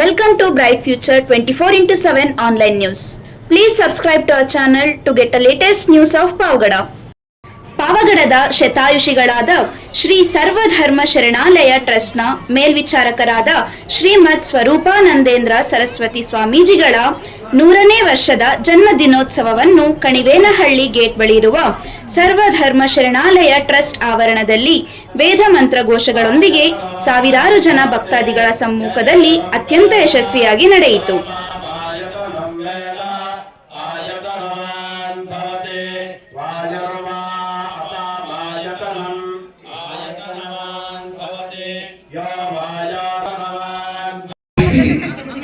Welcome to Bright Future 24 into 7 online news. Please subscribe to our channel to get the latest news of Pavagada. ಪಾವಗಡದ ಶತಾಯುಷಿಗಳಾದ Shri ಸರ್ವಧರ್ಮ ಶರಣಾಲಯ ಟ್ರಸ್ಟ್ನ ಮೇಲ್ವಿಚಾರಕರಾದ ಶ್ರೀಮದ್ ಸ್ವರೂಪಾನಂದೇಂದ್ರ ಸರಸ್ವತಿ ಸ್ವಾಮೀಜಿಗಳ ನೂರನೇ ವರ್ಷದ ಜನ್ಮ ದಿನೋತ್ಸವವನ್ನು ಕಣಿವೇನಹಳ್ಳಿ gate ಬಳಿ ಇರುವ ಸರ್ವಧರ್ಮ ಶರಣಾಲಯ ಟ್ರಸ್ಟ್ ಆವರಣದಲ್ಲಿ ವೇದ ಮಂತ್ರಘೋಷಗಳೊಂದಿಗೆ ಸಾವಿರಾರು ಜನ ಭಕ್ತಾದಿಗಳ ಸಮ್ಮುಖದಲ್ಲಿ ಅತ್ಯಂತ ಯಶಸ್ವಿಯಾಗಿ ನಡೆಯಿತು.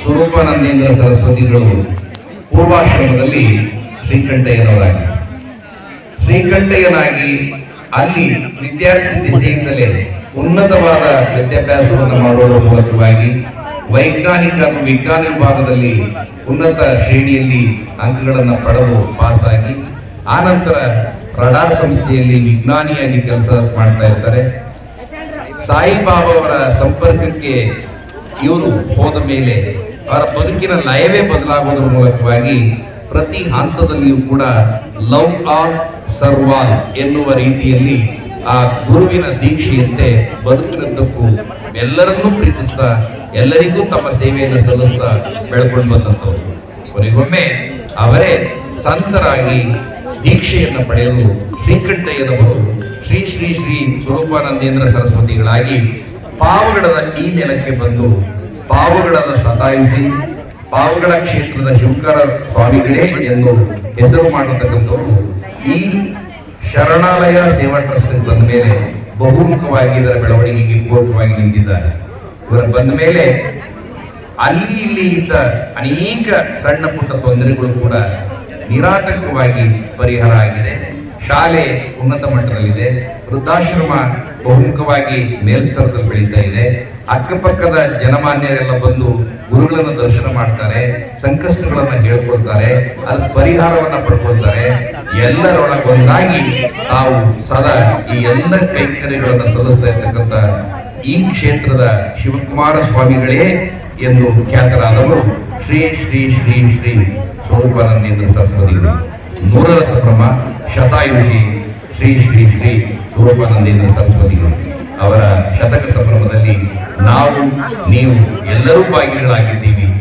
ಸ್ವರೂಪಾನಂದೇಂದ್ರ ಸರಸ್ವತಿಗಳು ಪೂರ್ವಾಶ್ರಮದಲ್ಲಿ ಶ್ರೀಕಂಠಯ್ಯನವರಾಗಿ. ಶ್ರೀಕಂಠಯ್ಯನಾಗಿ ಅಲ್ಲಿ ವಿದ್ಯಾರ್ಥಿ ದಿಸೆಯಿಂದಲೇ ಉನ್ನತವಾದ ವಿದ್ಯಾಭ್ಯಾಸವನ್ನು ಮಾಡುವುದರ ಮೂಲಕವಾಗಿ ವೈಜ್ಞಾನಿಕ ವಿಜ್ಞಾನ ವಿಭಾಗದಲ್ಲಿ ಉನ್ನತ ಶ್ರೇಣಿಯಲ್ಲಿ ಅಂಕಗಳನ್ನು ಪಡೆದು ಪಾಸಾಗಿ, ಆನಂತರ ರಡಾರ್ ಸಂಸ್ಥೆಯಲ್ಲಿ ವಿಜ್ಞಾನಿಯಾಗಿ ಕೆಲಸ ಮಾಡ್ತಾ ಇರ್ತಾರೆ. ಸಾಯಿಬಾಬಾ ಅವರ ಸಂಪರ್ಕಕ್ಕೆ ಇವರು ಹೋದ ಮೇಲೆ ಅವರ ಬದುಕಿನ ಲಯವೇ ಬದಲಾಗುವುದರ ಮೂಲಕವಾಗಿ ಪ್ರತಿ ಹಂತದಲ್ಲಿಯೂ ಕೂಡ ಲವ್ ಆಲ್ ಸರ್ವಾಲ್ ಎನ್ನುವ ರೀತಿಯಲ್ಲಿ ಆ ಗುರುವಿನ ದೀಕ್ಷೆಯಂತೆ ಬದುಕಿನದ್ದಕ್ಕೂ ಎಲ್ಲರನ್ನೂ ಪ್ರೀತಿಸ್ತಾ ಎಲ್ಲರಿಗೂ ತಮ್ಮ ಸೇವೆಯನ್ನು ಸಲ್ಲಿಸ್ತಾ ಬೆಳ್ಕೊಂಡು ಬಂದಂಥವ್ರು. ಕೊನೆಗೊಮ್ಮೆ ಅವರೇ ಸಂತರಾಗಿ ದೀಕ್ಷೆಯನ್ನು ಪಡೆಯಲು ಶ್ರೀಕಂಠಯ್ಯನವರು ಶ್ರೀ ಶ್ರೀ ಶ್ರೀ ಸ್ವರೂಪಾನಂದೇಂದ್ರ ಸರಸ್ವತಿಗಳಾಗಿ ಪಾವಗಡದ ಈ ನೆಲಕ್ಕೆ ಬಂದು ಪಾವಗಡದ ಸತಾಯಿಸಿ ಪಾವಗಡ ಕ್ಷೇತ್ರದ ಶಿವಕರ ಸ್ವಾಮಿಗಳೇ ಎಂದು ಹೆಸರು ಮಾಡತಕ್ಕಂಥವರು. ಈ ಶರಣಾಲಯ ಸೇವಾ ಟ್ರಸ್ಟ್ ಬಂದ ಮೇಲೆ ಬಹುಮುಖವಾಗಿ ಇದರ ಬೆಳವಣಿಗೆಗೆ ಪೂರಕವಾಗಿ ನಿಂತಿದ್ದಾರೆ. ಇವರು ಬಂದ ಮೇಲೆ ಅಲ್ಲಿ ಇಲ್ಲಿ ಇದ್ದ ಅನೇಕ ಸಣ್ಣ ಪುಟ್ಟ ತೊಂದರೆಗಳು ಕೂಡ ನಿರಾತಂಕವಾಗಿ ಪರಿಹಾರ ಆಗಿದೆ. ಶಾಲೆ ಉನ್ನತ ಮಟ್ಟದಲ್ಲಿದೆ. ವೃದ್ಧಾಶ್ರಮ ಬಹುಮುಖವಾಗಿ ಮೇಲ್ಸ್ತರದಲ್ಲಿ ಬೆಳೀತಾ ಇದೆ. ಅಕ್ಕಪಕ್ಕದ ಜನಮಾನ್ಯರೆಲ್ಲ ಬಂದು ಗುರುಗಳನ್ನು ದರ್ಶನ ಮಾಡ್ತಾರೆ, ಸಂಕಷ್ಟಗಳನ್ನು ಹೇಳ್ಕೊಳ್ತಾರೆ ಅಲ್ಲಿ ಪರಿಹಾರವನ್ನ ಪಡ್ಕೊಳ್ತಾರೆ. ಎಲ್ಲರೊಳಗೊಂದಾಗಿ ತಾವು ಸದಾ ಈ ಎಲ್ಲ ಕೈಂಕರ್ಯಗಳನ್ನು ಸಲ್ಲಿಸ್ತಾ ಇರ್ತಕ್ಕಂಥ ಈ ಕ್ಷೇತ್ರದ ಶಿವಕುಮಾರ ಸ್ವಾಮಿಗಳೇ ಎಂದು ಖ್ಯಾತರಾದವರು ಶ್ರೀ ಶ್ರೀ ಶ್ರೀ ಶ್ರೀ ಸ್ವರೂಪಾನಂದೇಂದ್ರ ಸರಸ್ವತಿಗಳು ನೂರರ ಸಂಭ್ರಮ ಶತಾಯುಷಿ ಶ್ರೀ ಶ್ರೀ ಶ್ರೀ ರೂಪಾನಂದೇಂದ್ರ ಸರಸ್ವತಿಗಳು. ಅವರ ಶತಕ ಸಂಭ್ರಮದಲ್ಲಿ ನಾವು, ನೀವು ಎಲ್ಲರೂ ಭಾಗಿಗಳಾಗಿದ್ದೀವಿ.